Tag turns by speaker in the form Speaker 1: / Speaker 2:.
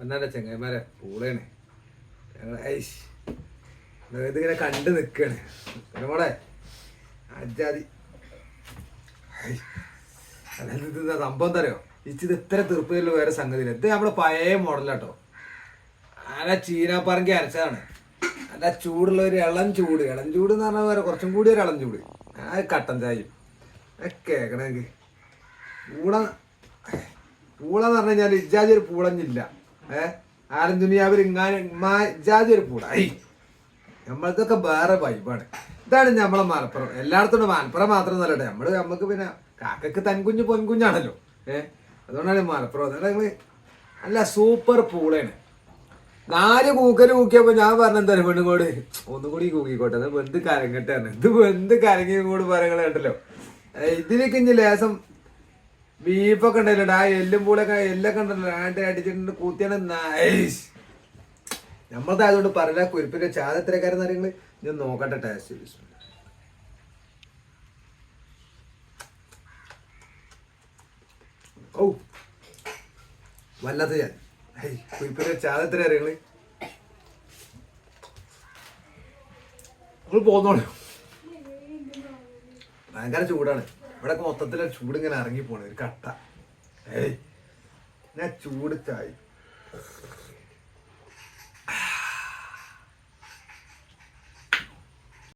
Speaker 1: ഒന്നാന്റെ ചെങ്ങന്മാരെ പൂളേണേ. ഞങ്ങൾ ഐഷ് ഇതിങ്ങനെ കണ്ട് നിൽക്കണേ മോളെ അജാതി സംഭവം തരോ ഇച്ചിത് ഇത്ര തീർപ്പതിലുള്ള വേറെ സംഗതി. ഇത് നമ്മുടെ പഴയ മോഡലാട്ടോ. അല്ല ചീനാപ്പറങ്കി അരച്ചതാണ്. അല്ല ചൂടുള്ള ഒരു ഇളം ചൂട്. ഇളം ചൂട് എന്ന് പറഞ്ഞാൽ വേറെ കുറച്ചും കൂടി ഒരു ഇളം ചൂട്. ആ കട്ടൻ ചായയും. കേക്കണെങ്കിൽ പൂള പൂള എന്ന് പറഞ്ഞു കഴിഞ്ഞാൽ ഇജാതി ഒരു പൂളഞ്ഞില്ല. ആരും ദുനിയാവിൽ ഇങ്ങനെ ഒരു ഐ. നമ്മളതൊക്കെ വേറെ വൈബാണ്. ഇതാണ് നമ്മളെ മലപ്പുറം. എല്ലായിടത്തും മലപ്പുറം മാത്രം നല്ലട്ടെ നമ്മൾ നമുക്ക് പിന്നെ കാക്കക്ക് തൻകുഞ്ഞ് പൊൻകുഞ്ഞാണല്ലോ. ഏഹ് അതുകൊണ്ടാണ് മലപ്പുറം. അതുകൊണ്ട് നല്ല സൂപ്പർ പൂളാണ്. നാല് കൂക്കൽ കൂക്കിയപ്പോ ഞാൻ പറഞ്ഞ എന്താ പെണ്ണുങ്ങോട് ഒന്നും കൂടി കൂക്കിക്കോട്ടെ. അത് വെന്ത് കരങ്ങട്ടാണ് ഇത് വെന്ത് കരങ്ങി കൂടി പറയുന്നത് കേട്ടല്ലോ ഇതിലേക്ക് ഇനി ലേസം ബീഫൊക്കെ ഉണ്ടല്ലോ ആ എല്ലും പൂളൊക്കെ എല്ലൊക്കെ ഉണ്ടല്ലോ. ആണ്ട് അടിച്ചിട്ടുണ്ട് കൂത്തിയാണ്. നൈസ് നമ്മളത് അതുകൊണ്ട് പറഞ്ഞ കുരിപ്പിന്റെ കാര്യം കാര്യങ്ങൾ ഞാൻ നോക്കട്ടെ ടേസ്റ്റ് ഓ വല്ലാത്ത ഞാൻ. കുരിപ്പിന്റെ ചാത എത്ര കാര്യങ്ങൾ നമ്മൾ പോന്നോളൂ. ഭയങ്കര ചൂടാണ്. ഇവിടെ മൊത്തത്തിൽ ചൂട് ഇങ്ങനെ ഇറങ്ങി പോണേ ഒരു കട്ട. ഏയ് ഞാൻ ചൂട് ചായ.